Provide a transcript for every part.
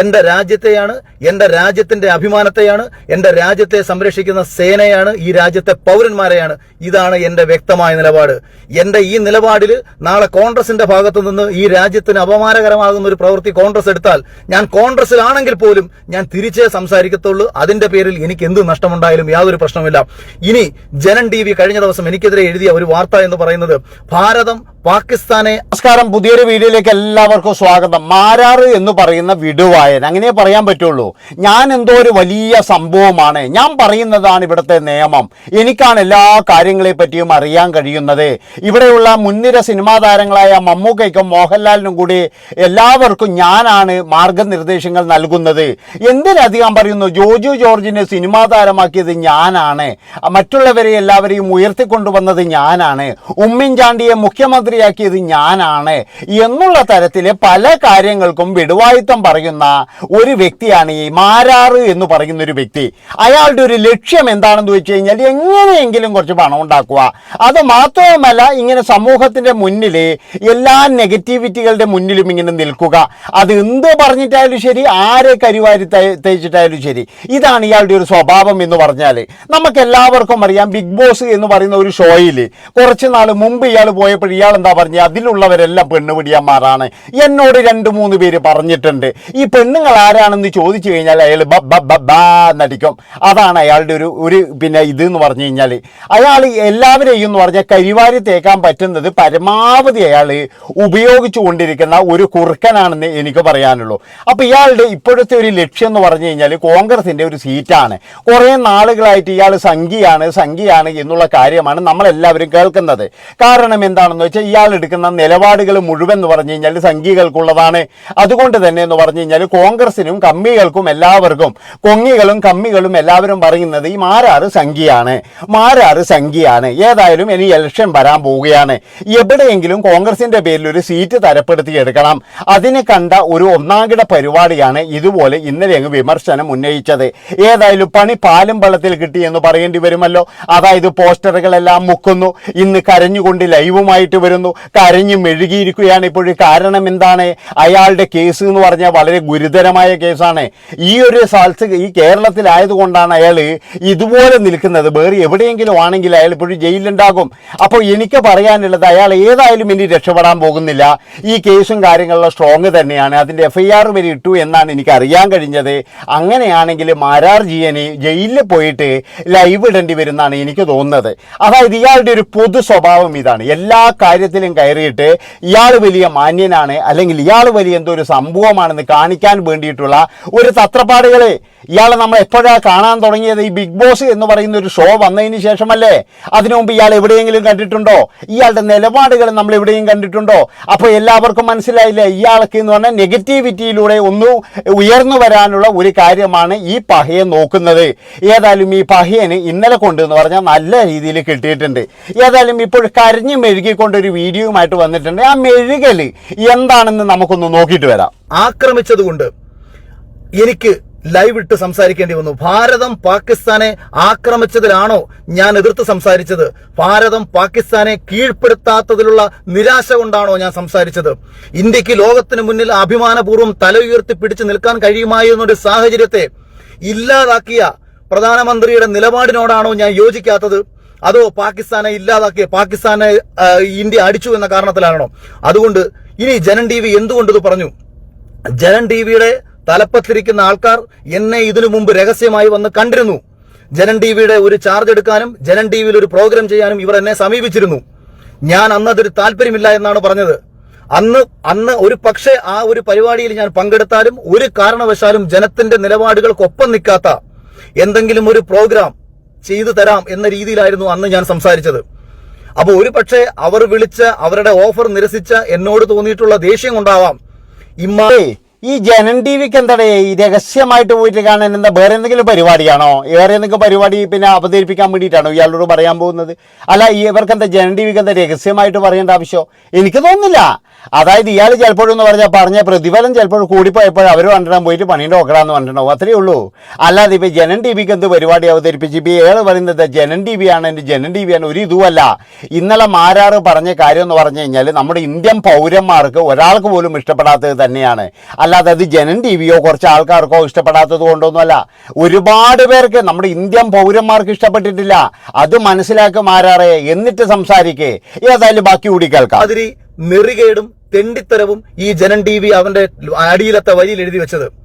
എന്റെ രാജ്യത്തെയാണ് എന്റെ രാജ്യത്തിന്റെ അഭിമാനത്തെയാണ് എന്റെ രാജ്യത്തെ സംരക്ഷിക്കുന്ന സേനയാണ് ഈ രാജ്യത്തെ പൗരന്മാരെയാണ്. ഇതാണ് എന്റെ വ്യക്തമായ നിലപാട്. എന്റെ ഈ നിലപാടിൽ നാളെ കോൺഗ്രസിന്റെ ഭാഗത്തു നിന്ന് ഈ രാജ്യത്തിന് അപമാനകരമാകുന്ന ഒരു പ്രവൃത്തി കോൺഗ്രസ് എടുത്താൽ ഞാൻ കോൺഗ്രസിലാണെങ്കിൽ പോലും ഞാൻ തിരിച്ചേ സംസാരിക്കത്തുള്ളൂ. അതിന്റെ പേരിൽ എനിക്ക് എന്ത് നഷ്ടമുണ്ടായാലും യാതൊരു പ്രശ്നമില്ല ഇനി ജനൻ ടി കഴിഞ്ഞ ദിവസം എനിക്കെതിരെ എഴുതിയ ഒരു വാർത്ത എന്ന് പറയുന്നത് ഭാരതം പാകിസ്ഥാനെ നമസ്കാരം. പുതിയൊരു വീഡിയോയിലേക്ക് എല്ലാവർക്കും സ്വാഗതം. മാരാറ് എന്ന് പറയുന്ന വിടുവായൻ. അങ്ങനെ പറയാൻ പറ്റുള്ളൂ. ഞാൻ എന്തോ ഒരു വലിയ സംഭവമാണ്. ഞാൻ പറയുന്നതാണ് ഇവിടുത്തെ നിയമം. എനിക്കാണ് എല്ലാ കാര്യങ്ങളെ പറ്റിയും അറിയാൻ കഴിയുന്നത്. ഇവിടെയുള്ള മുൻനിര സിനിമാ താരങ്ങളായ മമ്മൂക്കയ്ക്കും മോഹൻലാലിനും കൂടി എല്ലാവർക്കും ഞാനാണ് മാർഗനിർദ്ദേശങ്ങൾ നൽകുന്നത്. എന്തിനധികം പറയുന്നു? ജോജു ജോർജിനെ സിനിമാ താരമാക്കിയത് ഞാനാണ്. മറ്റുള്ളവരെ എല്ലാവരെയും ഉയർത്തിക്കൊണ്ടുവന്നത് ഞാനാണ്. ഉമ്മിൻചാണ്ടിയെ മുഖ്യമന്ത്രിയാക്കിയത് ഞാനാണ് എന്നുള്ള തരത്തിൽ പല കാര്യങ്ങൾക്കും വിടുവായുത്തം പറയുന്ന ഒരു വ്യക്തിയാണ് ഈ മാരാറ് എന്ന് പറയുന്ന ഒരു വ്യക്തി. അയാളുടെ ഒരു ലക്ഷ്യം എന്താണെന്ന് വെച്ച് കഴിഞ്ഞാൽ എങ്ങനെയെങ്കിലും കുറച്ച് പണം ഉണ്ടാക്കുക. അത് മാത്രവുമല്ല ഇങ്ങനെ സമൂഹത്തിന്റെ മുന്നിൽ എല്ലാ നെഗറ്റിവിറ്റികളുടെ മുന്നിലും ഇങ്ങനെ നിൽക്കുക. അത് എന്ത് പറഞ്ഞിട്ടായാലും ശരി ആരെ കരിവാരി തേച്ചിട്ടായാലും ശരി. ഇതാണ് ഇയാളുടെ ഒരു സ്വഭാവം എന്ന് പറഞ്ഞാൽ നമുക്ക് എല്ലാവർക്കും അറിയാം ബിഗ് ബോസ് എന്ന് പറയുന്ന ഒരു ഷോയിൽ കുറച്ച് നാൾ മുമ്പ് ഇയാൾ പോയപ്പോൾ ഇയാൾ എന്താ പറഞ്ഞത് അതിലുള്ളവരെല്ലാം പെണ്ണ് പിടിയന്മാരാണ് എന്നോട് രണ്ട് മൂന്ന് പേര് പറഞ്ഞിട്ടുണ്ട്. ഈ പെണ്ണുങ്ങൾ ആരാണെന്ന് ചോദിച്ചു കഴിഞ്ഞാൽ അയാൾ ബ ബ ബ എന്നടിക്കും. അതാണ് അയാളുടെ ഒരു ഒരു പിന്നെ ഇത് എന്ന് പറഞ്ഞു കഴിഞ്ഞാൽ അയാൾ എല്ലാവരെയും എന്ന് പറഞ്ഞാൽ കരിവാരി തേക്കാൻ പറ്റുന്നത് പരമാവധി അയാൾ ഉപയോഗിച്ചു കൊണ്ടിരിക്കുന്ന ഒരു കുറുക്കനാണെന്ന് എനിക്ക് പറയാനുള്ളൂ. അപ്പോൾ ഇയാളുടെ ഇപ്പോഴത്തെ ഒരു ലക്ഷ്യം എന്ന് പറഞ്ഞു കഴിഞ്ഞാൽ കോൺഗ്രസിന്റെ ഒരു സീറ്റാണ്. കുറേ നാളുകളായിട്ട് ഇയാൾ സംഖ്യയാണ് സംഖ്യയാണ് എന്നുള്ള കാര്യമാണ് നമ്മളെല്ലാവരും കേൾക്കുന്നത്. കാരണം എന്താണെന്ന് വെച്ചാൽ ഇയാൾ എടുക്കുന്ന നിലപാടുകൾ മുഴുവൻ എന്ന് പറഞ്ഞു കഴിഞ്ഞാൽ സംഘികൾക്കുള്ളതാണ്. അതുകൊണ്ട് തന്നെ എന്ന് പറഞ്ഞു കഴിഞ്ഞാൽ കോൺഗ്രസിനും കമ്മികൾക്കും എല്ലാവർക്കും കൊങ്ങികളും കമ്മികളും എല്ലാവരും പറയുന്നത് ഈ മാരാറ് സംഖ്യയാണ് മാരാറ് സംഖ്യയാണ് ഏതായാലും ഇനി ഇലക്ഷൻ വരാൻ പോവുകയാണ്. എവിടെയെങ്കിലും കോൺഗ്രസിന്റെ പേരിൽ ഒരു സീറ്റ് തരപ്പെടുത്തി എടുക്കണം. അതിനെ കണ്ട ഒരു ഒന്നാംകിട പരിപാടിയാണ് ഇതുപോലെ ഇന്നലെ അങ്ങ് വിമർശനം ഉന്നയിച്ചത്. ഏതായാലും പണി പാലും കിട്ടി എന്ന് പറയേണ്ടി വരുമല്ലോ. അതായത് പോസ്റ്ററുകളെല്ലാം മുക്കുന്നു. ഇന്ന് കരഞ്ഞുകൊണ്ട് ലൈവുമായിട്ട് വരുന്നു. കരഞ്ഞു മെഴുകിയിരിക്കുകയാണ് ഇപ്പോഴും. കാരണം എന്താണ്? അയാളുടെ കേസ് എന്ന് പറഞ്ഞാൽ വളരെ ഗുരുതരമായ കേസാണ്. ഈ ഒരു സ്ഥലത്ത് ഈ കേരളത്തിലായതുകൊണ്ടാണ് അയാൾ ഇതുപോലെ നിൽക്കുന്നത്. വേറെ എവിടെയെങ്കിലും ആണെങ്കിൽ അയാൾ ഇപ്പോഴും ജയിലിലുണ്ടാകും. അപ്പോൾ എനിക്ക് പറയാനുള്ളത് അയാൾ ഏതായാലും ഇനി രക്ഷപ്പെടാൻ പോകുന്നില്ല. ഈ കേസും കാര്യങ്ങളിലും സ്ട്രോങ് തന്നെയാണ്. അതിന്റെ എഫ് ഐ ആർ വരെ ഇട്ടു എന്നാണ് എനിക്ക് അറിയാൻ കഴിഞ്ഞത്. അങ്ങനെയാണെങ്കിൽ മാരാർ ജിയന് ജയിലിൽ പോയിട്ട് ലൈവ് ഇടേണ്ടി വരുമെന്നാണ് എനിക്ക് തോന്നുന്നത്. അതായത് ഇയാളുടെ ഒരു പൊതു സ്വഭാവം ഇതാണ്. എല്ലാ കാര്യത്തിലും കയറിയിട്ട് ഇയാൾ വലിയ മാന്യനാണ് അല്ലെങ്കിൽ ഇയാൾ വലിയ എന്തോ ഒരു സംഭവമാണെന്ന് കാണിക്കാൻ വേണ്ടിയിട്ടുള്ള ഒരു തത്രപ്പാടുകളെ. ഇയാളെ നമ്മൾ എപ്പോഴാണ് കാണാൻ തുടങ്ങിയത്? ഈ ബിഗ് ബോസ് എന്ന് പറയുന്ന ഒരു ഷോ വന്നതിന് ശേഷമല്ലേ? അതിനു മുമ്പ് ഇയാൾ എവിടെയെങ്കിലും കണ്ടിട്ടുണ്ടോ? ഇയാളുടെ നിലപാടുകൾ നമ്മൾ എവിടെയും കണ്ടിട്ടുണ്ടോ? അപ്പോൾ എല്ലാവർക്കും മനസ്സിലായില്ലേ? ഇയാൾക്ക് എന്ന് പറഞ്ഞാൽ നെഗറ്റിവിറ്റിയിലൂടെ ഒന്ന് ഉയർന്നു വരാനുള്ള ഒരു കാര്യമാണ് ഈ പഹയെ നോക്കുന്നത്. ഏതായാലും ഈ പഹയന് ഇന്നലെ കൊണ്ടെന്ന് പറഞ്ഞാൽ നല്ല രീതിയിൽ കിട്ടിയിട്ടുണ്ട്. ഏതായാലും ഇപ്പോൾ കരഞ്ഞു മെഴുകിക്കൊണ്ട് ഒരു വീഡിയോയുമായിട്ട് വന്നിട്ടുണ്ട്. ആ മെഴുകൽ എന്താണെന്ന് നമുക്കൊന്ന് നോക്കിയിട്ട് വരാം. ആക്രമിച്ചതുകൊണ്ട് എനിക്ക് ലൈവ് ഇട്ട് സംസാരിക്കേണ്ടി വന്നു. ഭാരതം പാകിസ്ഥാനെ ആക്രമിച്ചതിലാണോ ഞാൻ എതിർത്ത് സംസാരിച്ചത്? ഭാരതം പാകിസ്ഥാനെ കീഴ്പ്പെടുത്താത്തതിലുള്ള നിരാശ കൊണ്ടാണോ ഞാൻ സംസാരിച്ചത്? ഇന്ത്യയ്ക്ക് ലോകത്തിന് മുന്നിൽ അഭിമാനപൂർവം തല ഉയർത്തി പിടിച്ചു നിൽക്കാൻ കഴിയുമായിരുന്നൊരു സാഹചര്യത്തെ ഇല്ലാതാക്കിയ പ്രധാനമന്ത്രിയുടെ നിലപാടിനോടാണോ ഞാൻ യോജിക്കാത്തത്? അതോ പാകിസ്ഥാനെ ഇല്ലാതാക്കിയ പാകിസ്ഥാനെ ഇന്ത്യ അടിച്ചു എന്ന കാരണത്തിലാണോ? അതുകൊണ്ട് ഇനി ജനൻ ടി വി എന്തുകൊണ്ടത് പറഞ്ഞു? ജനൻ ടി വിയുടെ തലപ്പത്തിരിക്കുന്ന ആൾക്കാർ എന്നെ ഇതിനു മുമ്പ് രഹസ്യമായി വന്ന് കണ്ടിരുന്നു. ജനൻ ടി വിയുടെ ഒരു ചാർജ് എടുക്കാനും ജനൻ ടി വിയിൽ ഒരു പ്രോഗ്രാം ചെയ്യാനും ഇവർ എന്നെ സമീപിച്ചിരുന്നു. ഞാൻ അന്ന് അതൊരു താല്പര്യമില്ല എന്നാണ് പറഞ്ഞത്. അന്ന് അന്ന് ഒരു പക്ഷേ ആ ഒരു പരിപാടിയിൽ ഞാൻ പങ്കെടുത്താലും ഒരു കാരണവശാലും ജനത്തിന്റെ നിലപാടുകൾക്കൊപ്പം നിൽക്കാത്ത എന്തെങ്കിലും ഒരു പ്രോഗ്രാം ചെയ്തു തരാം എന്ന രീതിയിലായിരുന്നു അന്ന് ഞാൻ സംസാരിച്ചത്. അപ്പോൾ ഒരു പക്ഷേ അവർ വിളിച്ച അവരുടെ ഓഫർ നിരസിച്ച എന്നോട് തോന്നിയിട്ടുള്ള ദേഷ്യം കൊണ്ടാവാം ഇമ്മാ ഈ ജനൻ ടി വിക്ക് എന്താടേ ഈ രഹസ്യമായിട്ട് പോയിട്ട് കാണാൻ എന്താ വേറെ എന്തെങ്കിലും പരിപാടിയാണോ? വേറെ എന്തെങ്കിലും പരിപാടി പിന്നെ അവതരിപ്പിക്കാൻ വേണ്ടിയിട്ടാണോ ഇയാളോട് പറയാൻ പോകുന്നത്? അല്ല ഇവർക്ക് എന്താ ജനൻ ടി വിക്ക് എന്താ രഹസ്യമായിട്ട് പറയേണ്ട ആവശ്യം എനിക്ക് തോന്നുന്നില്ല. അതായത് ഇയാൾ ചിലപ്പോഴെന്ന് പറഞ്ഞാൽ പറഞ്ഞ പ്രതിഫലം ചിലപ്പോൾ കൂടിപ്പോയപ്പോൾ അവർ വണ്ടിടാൻ പോയിട്ട് പണീന്റെ ഒക്കടാന്ന് പറഞ്ഞിട്ടുണ്ടാവും അത്രയേ ഉള്ളൂ. അല്ലാതെ ഇപ്പോൾ ജനൻ ടി വിക്ക് എന്ത് പരിപാടി അവതരിപ്പിച്ച്? ഇപ്പോൾ ഇയാൾ പറയുന്നത് ജനൻ ടി വി ആണ് എന്റെ ജനൻ ടി വി ആണ് ഒരു ഇതുമല്ല ഇന്നലെ മാരാറ് പറഞ്ഞ കാര്യം എന്ന് പറഞ്ഞു കഴിഞ്ഞാൽ നമ്മുടെ ഇന്ത്യൻ പൗരന്മാർക്ക് ഒരാൾക്ക് പോലും ഇഷ്ടപ്പെടാത്തത് തന്നെയാണ്. അല്ലാതെ അത് ജനൻ ടി വിയോ കുറച്ച് ആൾക്കാർക്കോ ഇഷ്ടപ്പെടാത്തത് കൊണ്ടൊന്നുമല്ല. ഒരുപാട് പേർക്ക് നമ്മുടെ ഇന്ത്യൻ പൗരന്മാർക്ക് ഇഷ്ടപ്പെട്ടിട്ടില്ല. അത് മനസ്സിലാക്കി മാരാറേ എന്നിട്ട് സംസാരിക്കേ. ഏതായാലും ബാക്കി കൂടി കേൾക്കാം. നെറികേടും തെണ്ടിത്തരവും ഈ ജനൻ ടി വി അവന്റെ അടിയിലത്തെ വരിയിൽ എഴുതി വെച്ചത്.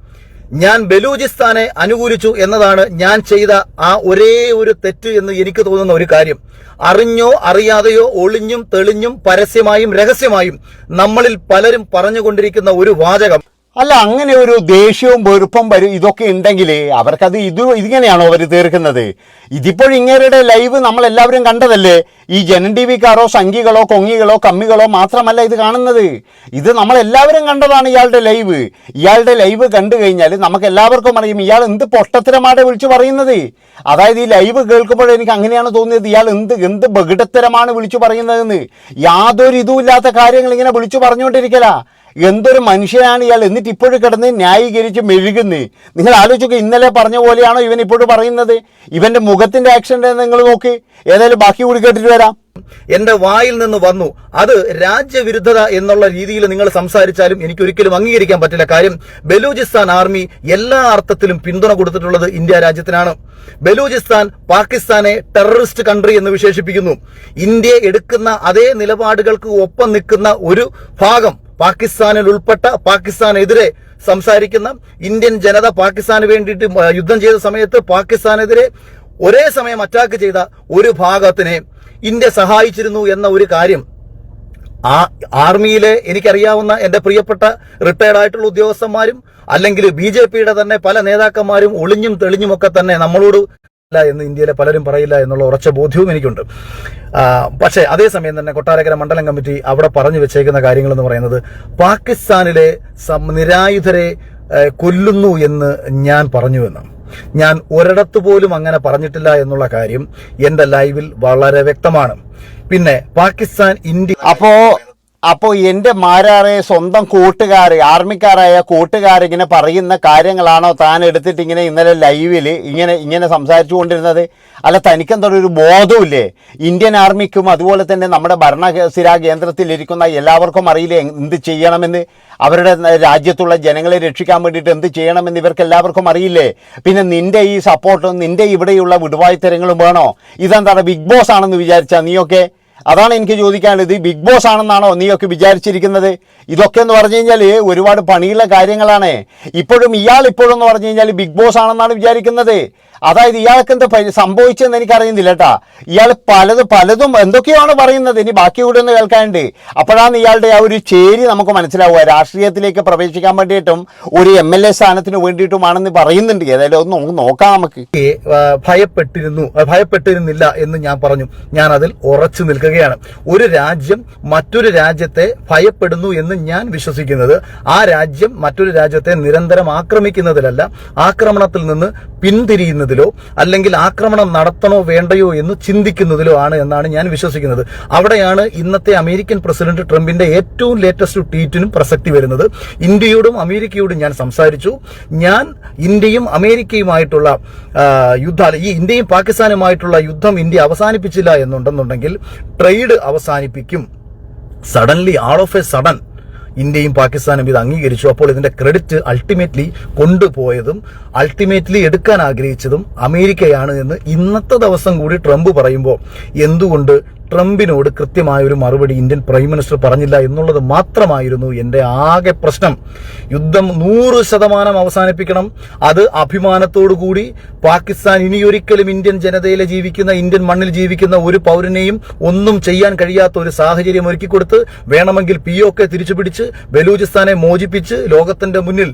ഞാൻ ബലൂചിസ്ഥാനെ അനുകൂലിച്ചു എന്നതാണ് ഞാൻ ചെയ്ത ആ ഒരേ ഒരു തെറ്റ് എന്ന് എനിക്ക് തോന്നുന്ന ഒരു കാര്യം. അറിഞ്ഞോ അറിയാതെയോ ഒളിഞ്ഞും തെളിഞ്ഞും പരസ്യമായും രഹസ്യമായും നമ്മളിൽ പലരും പറഞ്ഞുകൊണ്ടിരിക്കുന്ന ഒരു വാചകം. അല്ല അങ്ങനെ ഒരു ദേഷ്യവും വെറുപ്പും വരും ഇതൊക്കെ ഉണ്ടെങ്കിൽ അവർക്കത് ഇത് ഇതിങ്ങനെയാണോ അവർ തീർക്കുന്നത്? ഇതിപ്പോൾ ഇങ്ങേരുടെ ലൈവ് നമ്മളെല്ലാവരും കണ്ടതല്ലേ? ഈ ജനൻ ടി വിക്കാരോ സംഘികളോ കൊങ്ങികളോ കമ്മികളോ മാത്രമല്ല ഇത് കാണുന്നത്. ഇത് നമ്മളെല്ലാവരും കണ്ടതാണ് ഇയാളുടെ ലൈവ്. ഇയാളുടെ ലൈവ് കണ്ടു കഴിഞ്ഞാൽ നമുക്ക് എല്ലാവർക്കും അറിയും ഇയാൾ എന്ത് പൊട്ടത്തരമാണ് വിളിച്ചു പറയുന്നത്. അതായത് ഈ ലൈവ് കേൾക്കുമ്പോൾ എനിക്ക് അങ്ങനെയാണ് തോന്നിയത് ഇയാൾ എന്ത് എന്ത് ബഹിടത്തരമാണ് വിളിച്ചു പറയുന്നതെന്ന്. യാതൊരു ഇതുമില്ലാത്ത കാര്യങ്ങൾ ഇങ്ങനെ വിളിച്ചു പറഞ്ഞുകൊണ്ടിരിക്കലാ. എന്തൊരു മനുഷ്യനാണ് ഇയാൾ? എന്നിട്ട് ഇപ്പോഴും കിടന്ന് ന്യായീകരിച്ച് മെഴുകുന്നേ. നിങ്ങൾ ആലോചിക്കുക ഇന്നലെ പറഞ്ഞ പോലെയാണോ ഇവൻ ഇപ്പോഴും പറയുന്നത്? ഇവന്റെ മുഖത്തിന്റെ ആക്ഷന്റെ നിങ്ങൾ നോക്കി. ഏതായാലും ബാക്കി കൂടി കേട്ടിട്ട് വരാം. എന്റെ വായിൽ നിന്ന് വന്നു. അത് രാജ്യവിരുദ്ധത എന്നുള്ള രീതിയിൽ നിങ്ങൾ സംസാരിച്ചാലും എനിക്ക് ഒരിക്കലും അംഗീകരിക്കാൻ പറ്റില്ല. കാര്യം ബലൂചിസ്ഥാൻ ആർമി എല്ലാ അർത്ഥത്തിലും പിന്തുണ കൊടുത്തിട്ടുള്ളത് ഇന്ത്യ രാജ്യത്തിനാണ്. ബലൂചിസ്ഥാൻ പാകിസ്ഥാനെ ടെററിസ്റ്റ് കൺട്രി എന്ന് വിശേഷിപ്പിക്കുന്നു. ഇന്ത്യ എടുക്കുന്ന അതേ നിലപാടുകൾക്ക് ഒപ്പം നിൽക്കുന്ന ഒരു ഭാഗം പാകിസ്ഥാനിൽ ഉൾപ്പെട്ട പാകിസ്ഥാനെതിരെ സംസാരിക്കുന്ന ഇന്ത്യൻ ജനത പാകിസ്ഥാന് വേണ്ടിയിട്ട് യുദ്ധം ചെയ്ത സമയത്ത് പാകിസ്ഥാനെതിരെ ഒരേ സമയം അറ്റാക്ക് ചെയ്ത ഒരു ഭാഗത്തിനെ ഇന്ത്യ സഹായിച്ചിരുന്നു എന്ന ഒരു കാര്യം ആ ആർമിയിലെ എനിക്കറിയാവുന്ന എന്റെ പ്രിയപ്പെട്ട റിട്ടയർഡ് ആയിട്ടുള്ള ഉദ്യോഗസ്ഥന്മാരും അല്ലെങ്കിൽ ബി ജെ പിയുടെ തന്നെ പല നേതാക്കന്മാരും ഒളിഞ്ഞും തെളിഞ്ഞുമൊക്കെ തന്നെ നമ്മളോട് ഇല്ല എന്ന് ഇന്ത്യയിലെ പലരും പറയില്ല എന്നുള്ള ഉറച്ച ബോധ്യവും എനിക്കുണ്ട്. പക്ഷേ അതേസമയം തന്നെ കൊട്ടാരക്കര മണ്ഡലം കമ്മിറ്റി അവിടെ പറഞ്ഞു വെച്ചേക്കുന്ന കാര്യങ്ങൾ എന്ന് പറയുന്നത് പാകിസ്ഥാനിലെ നിരായുധരെ കൊല്ലുന്നു എന്ന് ഞാൻ പറഞ്ഞു എന്ന്. ഞാൻ ഒരിടത്ത് പോലും അങ്ങനെ പറഞ്ഞിട്ടില്ല എന്നുള്ള കാര്യം എന്റെ ലൈവിൽ വളരെ വ്യക്തമാണ്. പിന്നെ പാകിസ്ഥാൻ ഇന്ത്യ അപ്പോ അപ്പോ എന്റെ മാരാറെ സ്വന്തം കൂട്ടുകാർ ആർമിക്കാരായ കൂട്ടുകാർ ഇങ്ങനെ പറയുന്ന കാര്യങ്ങളാണോ താൻ എടുത്തിട്ട് ഇങ്ങനെ ഇന്നലെ ലൈവിൽ ഇങ്ങനെ ഇങ്ങനെ സംസാരിച്ചു കൊണ്ടിരുന്നത്? അല്ല തനിക്കെന്താ ഒരു ബോധമില്ലേ ഇന്ത്യൻ ആർമിക്കും അതുപോലെ തന്നെ നമ്മുടെ ഭരണസ്ഥിരാ കേന്ദ്രത്തിലിരിക്കുന്ന എല്ലാവർക്കും അറിയില്ലേ എന്ത് ചെയ്യണമെന്ന്? അവരുടെ രാജ്യത്തുള്ള ജനങ്ങളെ രക്ഷിക്കാൻ വേണ്ടിയിട്ട് എന്ത് ചെയ്യണമെന്ന് ഇവർക്ക് എല്ലാവർക്കും അറിയില്ലേ? പിന്നെ നിന്റെ ഈ സപ്പോർട്ടും നിന്റെ ഇവിടെയുള്ള വിടുവായ്ത്തരങ്ങളും വേണോ? ഇതെന്താണ് ബിഗ് ബോസ് ആണെന്ന് വിചാരിച്ചാൽ നീയൊക്കെ? അതാണ് എനിക്ക് ചോദിക്കാനുള്ളത്. ഇത് ബിഗ് ബോസ് ആണെന്നാണോ നീയൊക്കെ വിചാരിച്ചിരിക്കുന്നത്? ഇതൊക്കെ എന്ന് പറഞ്ഞു കഴിഞ്ഞാൽ ഒരുപാട് പണിയുള്ള കാര്യങ്ങളാണ്. ഇപ്പോഴും ഇയാൾ ഇപ്പോഴെന്ന് പറഞ്ഞു കഴിഞ്ഞാൽ ബിഗ് ബോസ് ആണെന്നാണ് വിചാരിക്കുന്നത്. അതായത് ഇയാൾക്ക് എന്താ സംഭവിച്ചതെന്ന് എനിക്കറിയുന്നില്ല കേട്ടാ. ഇയാൾ പലത് പലതും എന്തൊക്കെയാണ് പറയുന്നത്? ഇനി ബാക്കി കൂടെ ഒന്ന് കേൾക്കാനുണ്ട്. അപ്പോഴാണ് ഇയാളുടെ ആ ഒരു ചേരി നമുക്ക് മനസ്സിലാവുക. രാഷ്ട്രീയത്തിലേക്ക് പ്രവേശിക്കാൻ വേണ്ടിയിട്ടും ഒരു എം എൽ എ സ്ഥാനത്തിന് വേണ്ടിയിട്ടുമാണെന്ന് പറയുന്നുണ്ട്. ഏതായാലും ഒന്ന് നോക്കാം നമുക്ക്. ഭയപ്പെട്ടിരുന്നു ഭയപ്പെട്ടിരുന്നില്ല എന്ന് ഞാൻ പറഞ്ഞു. ഞാൻ അതിൽ ഉറച്ചു നിൽക്കുകയാണ് ഒരു രാജ്യം മറ്റൊരു രാജ്യത്തെ ഭയപ്പെടുന്നു എന്ന് ഞാൻ വിശ്വസിക്കുന്നത്. ആ രാജ്യം മറ്റൊരു രാജ്യത്തെ നിരന്തരം ആക്രമിക്കുന്നതിലല്ല ആക്രമണത്തിൽ നിന്ന് പിന്തിരിയുന്നതിലോ അല്ലെങ്കിൽ ആക്രമണം നടത്തണോ വേണ്ടയോ എന്ന് ചിന്തിക്കുന്നതിലോ ആണ് എന്നാണ് ഞാൻ വിശ്വസിക്കുന്നത്. അവിടെയാണ് ഇന്നത്തെ അമേരിക്കൻ പ്രസിഡന്റ് ട്രംപിന്റെ ഏറ്റവും ലേറ്റസ്റ്റ് ട്വീറ്റിനും പ്രസക്തി വരുന്നത്. ഇന്ത്യയോടും അമേരിക്കയോടും ഞാൻ സംസാരിച്ചു. ഞാൻ ഇന്ത്യയും അമേരിക്കയുമായിട്ടുള്ള യുദ്ധം ഈ ഇന്ത്യയും പാകിസ്ഥാനുമായിട്ടുള്ള യുദ്ധം ഇന്ത്യ അവസാനിപ്പിച്ചില്ല എന്നുണ്ടെന്നുണ്ടെങ്കിൽ ട്രേഡ് അവസാനിപ്പിക്കും. Suddenly all of a sudden ഇന്ത്യയും പാകിസ്ഥാനും ഇത് അംഗീകരിച്ചു. അപ്പോൾ ഇതിന്റെ ക്രെഡിറ്റ് അൾട്ടിമേറ്റ്ലി കൊണ്ടുപോയതും അൾട്ടിമേറ്റ്ലി എടുക്കാൻ ആഗ്രഹിച്ചതും അമേരിക്കയാണ് എന്ന് ഇന്നത്തെ ദിവസം കൂടി ട്രംപ് പറയുമ്പോൾ എന്തുകൊണ്ട് ട്രംപിനോട് കൃത്യമായ ഒരു മറുപടി ഇന്ത്യൻ പ്രൈം മിനിസ്റ്റർ പറഞ്ഞില്ല എന്നുള്ളത് മാത്രമായിരുന്നു എന്റെ ആകെ പ്രശ്നം. യുദ്ധം നൂറ് ശതമാനം അവസാനിപ്പിക്കണം. അത് കൂടി പാകിസ്ഥാൻ ഇനിയൊരിക്കലും ഇന്ത്യൻ ജനതയിലെ ജീവിക്കുന്ന ഇന്ത്യൻ മണ്ണിൽ ജീവിക്കുന്ന ഒരു പൗരനെയും ഒന്നും ചെയ്യാൻ കഴിയാത്ത ഒരു സാഹചര്യം ഒരുക്കി കൊടുത്ത് വേണമെങ്കിൽ പി ഒ കെ തിരിച്ചുപിടിച്ച് ബലൂചിസ്ഥാനെ മോചിപ്പിച്ച് ലോകത്തിന്റെ മുന്നിൽ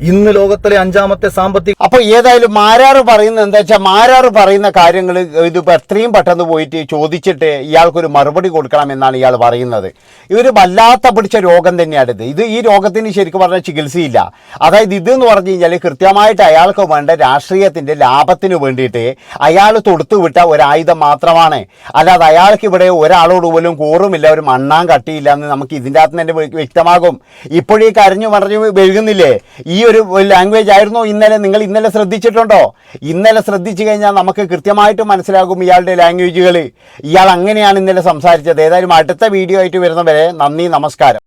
ഇന്ന് ലോകത്തിലെ അഞ്ചാമത്തെ സാമ്പത്തിക അപ്പൊ ഏതായാലും മാരാറ് പറയുന്നത് എന്താ വെച്ചാൽ മാരാറ് പറയുന്ന കാര്യങ്ങൾ ഇതിപ്പോ എത്രയും പെട്ടെന്ന് പോയിട്ട് ചോദിച്ചിട്ട് ഇയാൾക്കൊരു മറുപടി കൊടുക്കണം എന്നാണ് ഇയാൾ പറയുന്നത്. ഇവർ വല്ലാത്ത പിടിച്ച രോഗം തന്നെയാണ് ഇത് ഇത് ഈ രോഗത്തിന് ശരിക്കും പറഞ്ഞാൽ ചികിത്സയില്ല. അതായത് ഇത് എന്ന് പറഞ്ഞു കഴിഞ്ഞാൽ കൃത്യമായിട്ട് അയാൾക്ക് വേണ്ട രാഷ്ട്രീയത്തിന്റെ ലാഭത്തിന് വേണ്ടിയിട്ട് അയാൾ തൊടുത്തു വിട്ട ഒരായുധം മാത്രമാണ്. അല്ലാതെ അയാൾക്ക് ഇവിടെ ഒരാളോട് പോലും കൂറുമില്ല ഒരു മണ്ണാൻ കട്ടിയില്ല എന്ന് നമുക്ക് ഇതിന്റെ അകത്ത് തന്നെ വ്യ- വ്യക്തമാകും. ഇപ്പോഴീ കരഞ്ഞു പറഞ്ഞു വെഴുകുന്നില്ലേ? ഈ ഒരു ലാംഗ്വേജ് ആയിരുന്നു ഇന്നലെ. നിങ്ങൾ ഇന്നലെ ശ്രദ്ധിച്ചിട്ടുണ്ടോ? ഇന്നലെ ശ്രദ്ധിച്ചു കഴിഞ്ഞാൽ നമുക്ക് കൃത്യമായിട്ട് മനസ്സിലാകും ഇയാളുടെ ലാംഗ്വേജുകൾ ഇയാൾ അങ്ങനെയാണ് ഇന്നലെ സംസാരിച്ചത്. ഏതായാലും അടുത്ത വീഡിയോ ആയിട്ട് വരുന്നവരെ നന്ദി നമസ്കാരം.